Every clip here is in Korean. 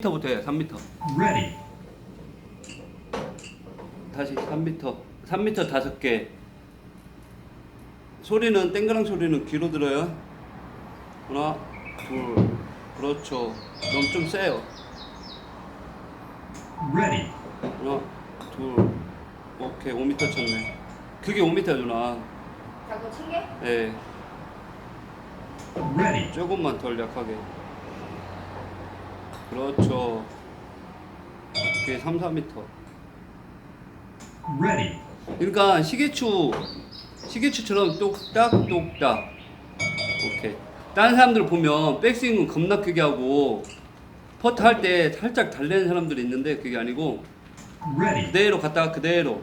3m부터 해 3m Ready. 다시 3m 3m 다섯 개. 소리는 땡그랑 소리는 귀로 들어요. 하나 둘. 그렇죠. 너무 좀 세요. Ready. 하나 둘. 오케이 5m 쳤네. 그게 5m야 누나. 자꾸 친 게? 예. Ready. 조금만 덜 약하게 그렇죠. 오케이 3, 4m Ready. 그러니까 시계추 시계추처럼 똑딱 똑딱. 오케이. 다른 사람들 보면 백스윙은 겁나 크게 하고 퍼트 할 때 살짝 달래는 사람들이 있는데 그게 아니고 Ready. 그대로 갔다가 그대로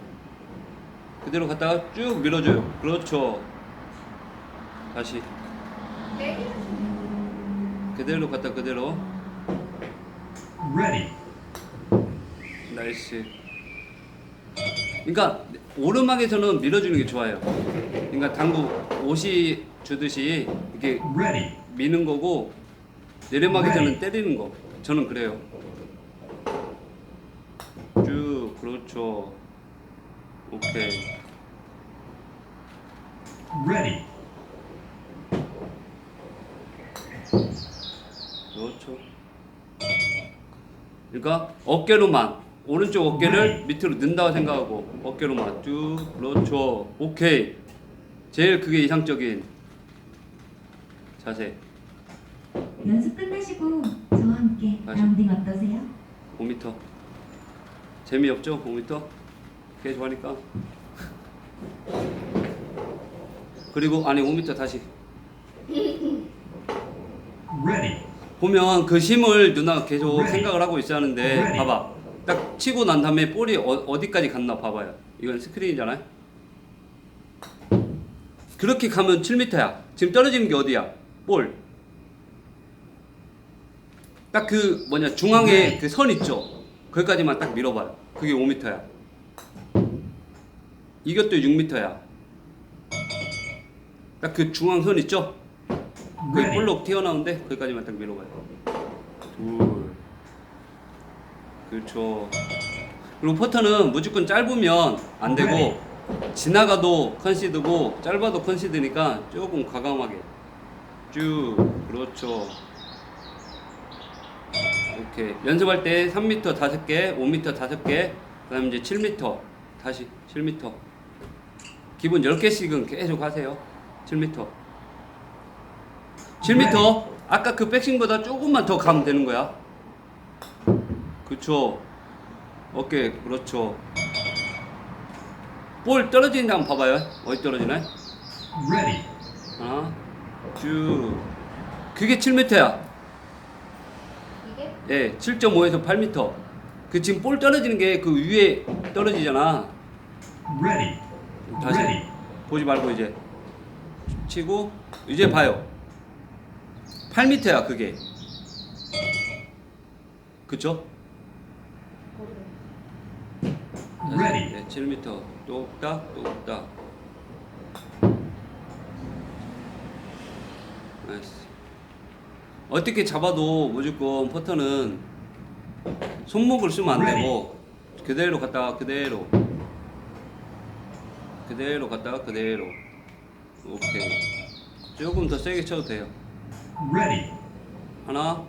그대로 갔다가 쭉 밀어줘요. 그렇죠. 다시. 내기? 그대로 갔다 그대로 Ready. 나이스. 그러니까 오르막에서는 밀어주는 게 좋아요. 그러니까 당구 옷이 주듯이 이렇게 Ready. 미는 거고 내리막에서는 때리는 거. 저는 그래요. 쭉 그렇죠. 오케이. Ready. 그렇죠 그러니까 어깨로만 오른쪽 어깨를 밑으로 넣는다고 생각하고 어깨로만 쭉 그렇죠. 오케이. 제일 그게 이상적인 자세. 연습 끝나시고 저와 함께 다시. 라운딩 어떠세요? 5m 재미없죠 5m 개 좋아하니까. 그리고 아니 5m 다시 보면 그 힘을 누나가 계속 Ready. 생각을 하고 있어야 하는데 Ready. 봐봐. 딱 치고 난 다음에 볼이 어, 디까지 갔나 봐봐요. 이건 스크린이잖아요. 그렇게 가면 7m야. 지금 떨어지는 게 어디야? 볼. 딱 그 뭐냐 중앙에 Ready. 그선 있죠? 거기까지만 딱 밀어봐요. 그게 5m야. 이것도 6m야. 딱 그 중앙선 있죠 그 Ready. 볼록 튀어나오는데 거기까지만 딱 밀어봐요. 둘. 그렇죠. 그리고 포터는 무조건 짧으면 안 되고 지나가도 컨시드고 짧아도 컨시드니까 조금 과감하게 쭉 그렇죠. 오케이 연습할 때 3m 5개, 5m 5개, 그다음 이제 7m 다시 7m 기본 10개씩은 계속 하세요. 7m 7m 아까 그 백싱보다 조금만 더 가면 되는 거야. 그쵸. 오케이, 그렇죠. 볼 떨어지는 데 한번 봐봐요. 어디 떨어지나? Ready. 하나, 쭉. 그게 7m야. 이게? 예, 7.5에서 8m. 그 지금 볼 떨어지는 게 그 위에 떨어지잖아. Ready. 다시 Ready. 보지 말고 이제 치고 이제 봐요. 8m야 그게. 그쵸? Ready. 네, 7m 똑딱 똑딱. 나이스. 어떻게 잡아도 무조건 퍼터는 손목을 쓰면 안 되고 그대로 갔다가 그대로 그대로 갔다가 그대로 오케이 조금 더 세게 쳐도 돼요 Ready. 하나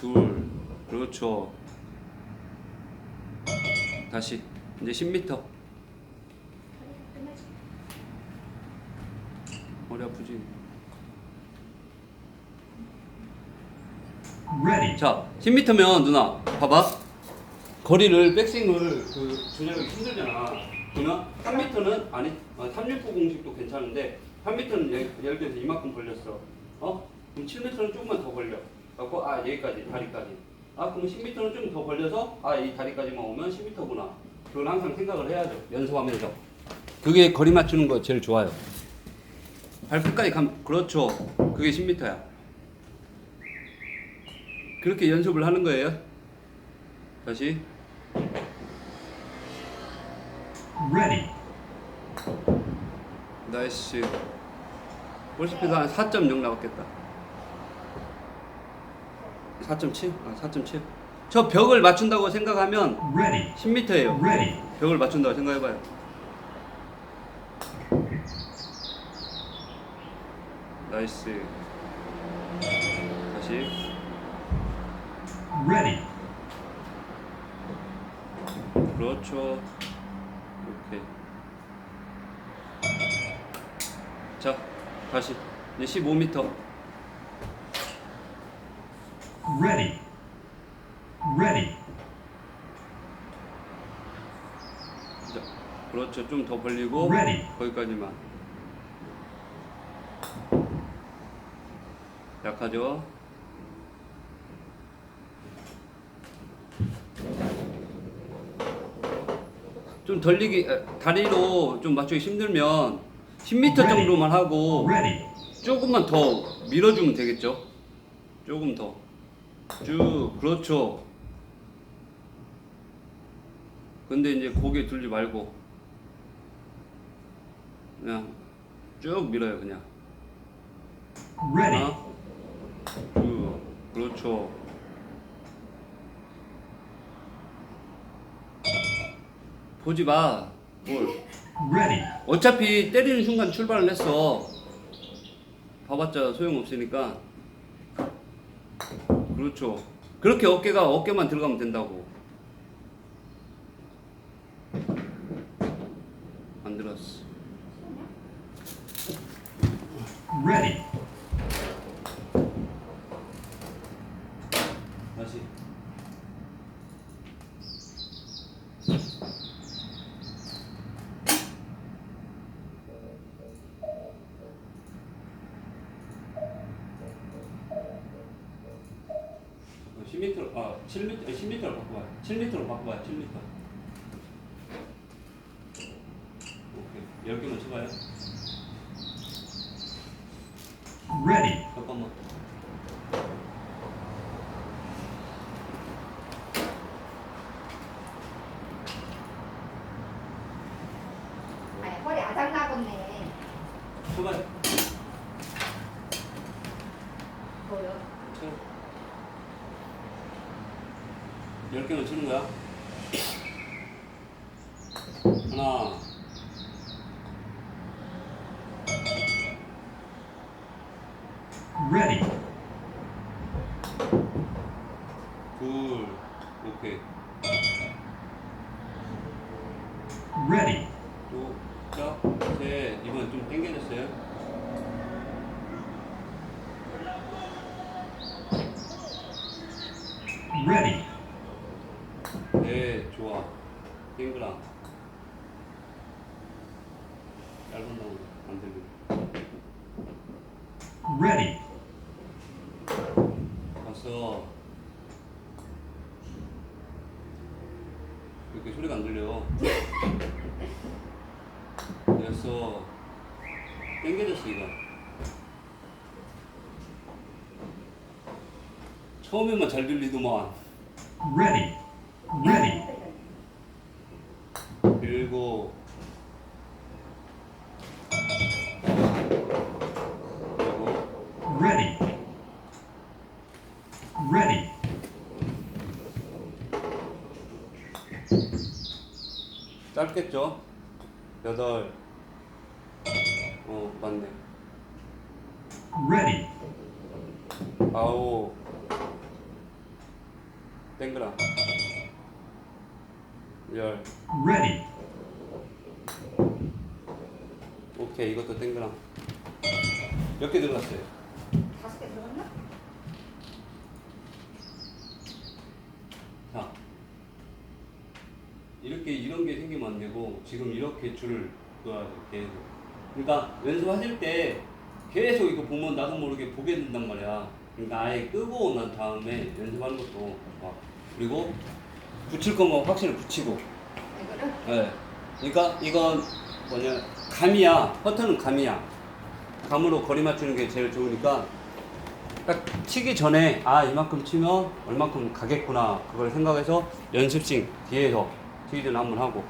둘 그렇죠 다시 이제 10m 끝내지. 머리 아프지 Ready. 자 10m면 누나 봐봐 거리를 백스윙을 그 조절하기 힘들잖아 누나 3m는 아니 어, 369 공식도 괜찮은데 3m는 예를, 예를 들어서 이만큼 벌렸어 어? 그럼 7m는 조금만 더 벌려. 갖고 아 여기까지 다리까지. 아 그럼 10m는 좀더 벌려서 아 이 다리까지만 오면 10m구나. 그건 항상 생각을 해야죠. 연습하면서. 그게 거리 맞추는 거 제일 좋아요. 발끝까지 가면 그렇죠. 그게 10m야. 그렇게 연습을 하는 거예요. 다시. Ready. 나이스. 볼스피드 한 4.0 나왔겠다. 4.7? 아, 4.7. 저 벽을 맞춘다고 생각하면 ready, 10m예요. ready, 벽을 맞춘다고 생각해봐요. 나이스. 다시. ready, 그렇죠. 이렇게. 자, 다시. 이제 15m. Ready, ready, 자, 그렇죠. 좀 더 벌리고 ready, 거기까지만. 약하죠. 좀 덜리기 아, 다리로 좀 맞추기 힘들면 10m 정도만 하고 ready, 조금만 더 밀어주면 되겠죠. 조금 더. 쭉, 그렇죠. 근데 이제 고개 들지 말고. 그냥 쭉 밀어요, 그냥. ready, 하나, 쭉, 그렇죠. 보지 마. 뭘. ready, 어차피 때리는 순간 출발을 했어. 봐봤자 소용없으니까. 그렇죠. 그렇게 어깨가 어깨만 들어가면 된다고. 6m, 아, 7m, 10m로 바꿔봐 7m로 바꿔봐요. 7m. 오케이. 10개만 쳐봐요. Ready. 잠깐만. 아장나겠네 쳐봐요. 뭐요? 쳐. 10개만 치는 거야. 하나. ready, 둘. 오케이. ready, 또, 자, 셋. 이번 좀 당겨졌어요. ready, 네, 좋아. 땡그랑. 짧은 나무 안 들리고. ready, 봤어. 이렇게 소리가 안 들려. 됐어. 땡겨졌어, 이거. 처음에만 잘 들리더만. ready, ready, 그리고 그리고 ready, ready, 짧겠죠? 여덟. 어 맞네. Ready, 아홉. 땡그라. 열. Ready, 오케이 이것도 땡그라 몇 개 들어갔어요? 다섯 개 들어갔나? 자 이렇게 이런 게 생기면 안 되고 지금 이렇게 줄을 그어야 돼 계속. 그러니까 연습하실 때 계속 이거 보면 나도 모르게 보게 된단 말이야. 그러니까 아예 끄고 난 다음에 연습하는 것도 좋아. 그리고 붙일 거면 확실히 붙이고. 네. 그러니까 이건 뭐냐 감이야. 퍼터는 감이야 감으로 거리 맞추는 게 제일 좋으니까 딱 치기 전에 아 이만큼 치면 얼만큼 가겠구나 그걸 생각해서 연습씩 뒤에서 뒤에는 한번 하고